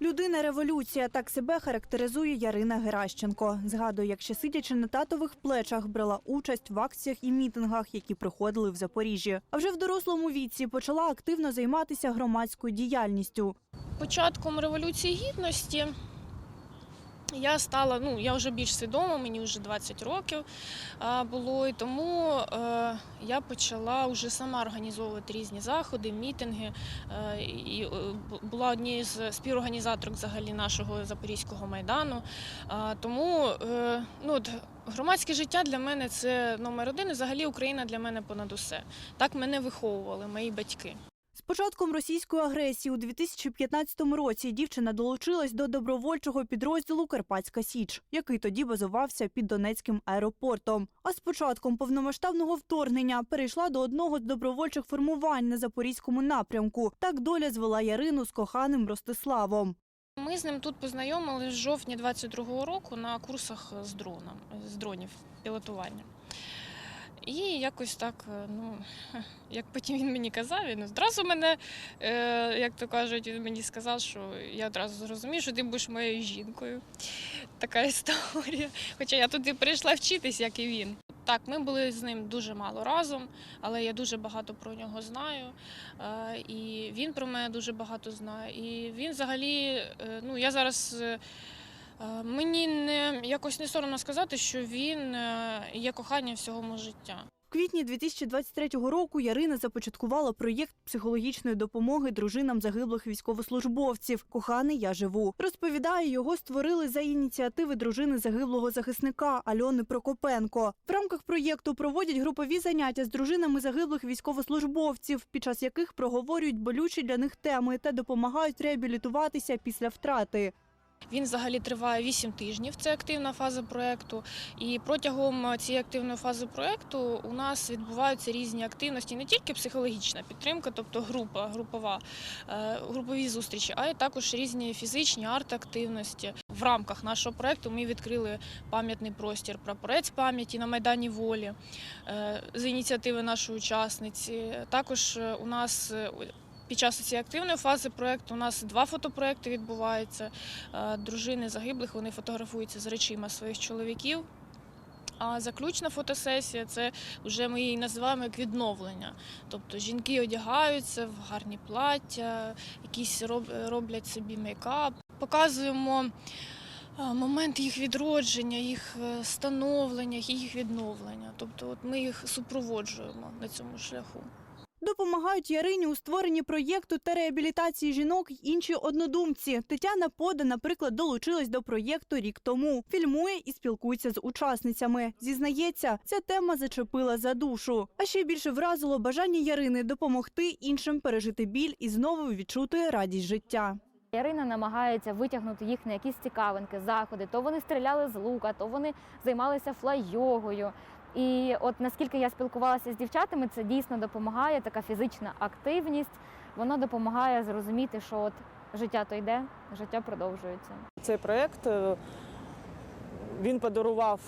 Людина революція так себе характеризує Ярина Геращенко. Згадує, як ще сидячи на татових плечах, брала участь в акціях і мітингах, які проходили в Запоріжжі. А вже в дорослому віці почала активно займатися громадською діяльністю. Початком революції гідності я стала, ну я вже більш свідома, мені вже 20 років було, і тому е, я почала вже сама організовувати різні заходи, мітинги. Е, і е, була однією з співорганізаторок взагалі нашого Запорізького майдану. Тому ну, от, громадське життя для мене це номер один. І взагалі Україна для мене понад усе. Так мене виховували мої батьки. Початком російської агресії у 2015 році дівчина долучилась до добровольчого підрозділу Карпатська Січ, який тоді базувався під Донецьким аеропортом. А з початком повномасштабного вторгнення перейшла до одного з добровольчих формувань на запорізькому напрямку. Так доля звела Ярину з коханим Ростиславом. Ми з ним тут познайомилися в жовтні 22-го року на курсах з дроном, з дронів пілотування. І якось так, е, ну, як потім він мені казав, він одразу мене, е, як то кажуть, він мені сказав, що я одразу зрозумів, що ти будеш моєю жінкою. Така історія. Хоча я туди прийшла вчитись, як і він. Так, ми були з ним дуже мало разом, але я дуже багато про нього знаю. Е, І він про мене дуже багато знає. І він взагалі, ну я зараз. Е, Мені не якось не соромно сказати, що він е, є коханням всього мого життя. В квітні 2023 року Ярина започаткувала проєкт психологічної допомоги дружинам загиблих військовослужбовців. Коханий я живу. Розповідає, його створили за ініціативи дружини загиблого захисника Альони Прокопенко. В рамках проєкту проводять групові заняття з дружинами загиблих військовослужбовців, під час яких проговорюють болючі для них теми та допомагають реабілітуватися після втрати. Він взагалі триває 8 тижнів. Це активна фаза проекту. І протягом цієї активної фази проекту у нас відбуваються різні активності, не тільки психологічна підтримка, тобто група, групова, е, групові зустрічі, а й також різні фізичні арт-активності. В рамках нашого проекту ми відкрили пам'ятний простір прапорець пам'яті на Майдані Волі е, з ініціативи нашої учасниці. Також е, у нас е, під час цієї активної фази проекту у нас два фотопроекти відбуваються. Е, Дружини загиблих вони фотографуються з речима своїх чоловіків. А заключна фотосесія це вже ми її називаємо як відновлення. Тобто жінки одягаються в гарні плаття, якісь роблять собі мейкап. Показуємо е, момент їх відродження, їх е, становлення, їх відновлення. Тобто, от ми їх супроводжуємо на цьому шляху. Допомагають Ярині у створенні проєкту та реабілітації жінок й інші однодумці. Тетяна Пода, наприклад, долучилась до проєкту рік тому. Фільмує і спілкується з учасницями. Зізнається, ця тема зачепила за душу. А ще більше вразило бажання Ярини допомогти іншим пережити біль і знову відчути радість життя. Ярина намагається витягнути їх на якісь цікавинки, заходи. То вони стріляли з лука, то вони займалися флай-йогою. І от наскільки я спілкувалася з дівчатами, це дійсно допомагає, така фізична активність. Воно допомагає зрозуміти, що от життя то йде, життя продовжується. Цей проєкт е, він подарував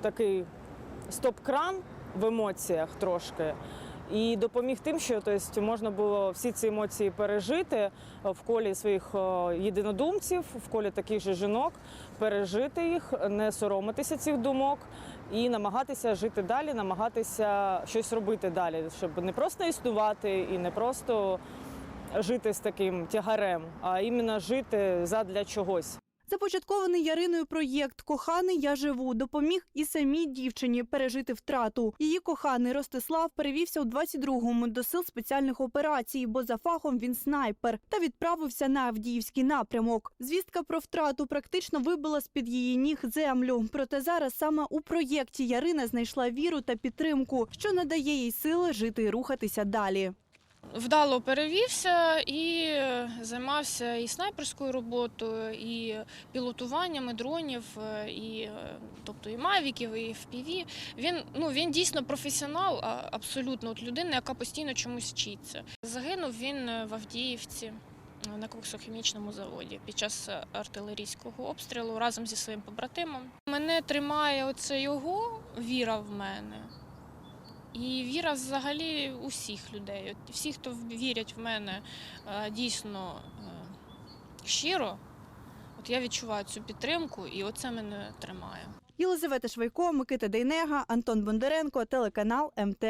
такий стоп-кран в емоціях трошки. І допоміг тим, що тобто, можна було всі ці емоції пережити е, в колі своїх е, єдинодумців, в колі таких же жінок, пережити їх, не соромитися цих думок і намагатися жити далі, намагатися щось робити далі, щоб не просто існувати і не просто жити з таким тягарем, а іменно жити задля чогось. Започаткований Яриною проєкт Коханий я живу допоміг і самій дівчині пережити втрату. Її коханий Ростислав перевівся у 22-му до сил спеціальних операцій, бо за фахом він снайпер та відправився на Авдіївський напрямок. Звістка про втрату практично вибила з під її ніг землю. Проте зараз саме у проєкті Ярина знайшла віру та підтримку, що надає їй сили жити і рухатися далі. Вдало перевівся і займався і снайперською роботою, і пілотуванням і дронів, е, і е, тобто і мавіків, і FPV. Він ну він дійсно професіонал, абсолютно от людина, яка постійно чомусь вчиться. Загинув він е, в Авдіївці. На коксохімічному заводі під час артилерійського обстрілу разом зі своїм побратимом. Мене тримає оце його віра в мене. І віра взагалі усіх людей. Всі, хто вірять в мене, е, дійсно е, щиро, от я відчуваю цю підтримку, і оце мене тримає. Єлизавета Швайко, Микита Дейнега, Антон Бондаренко, телеканал МТ.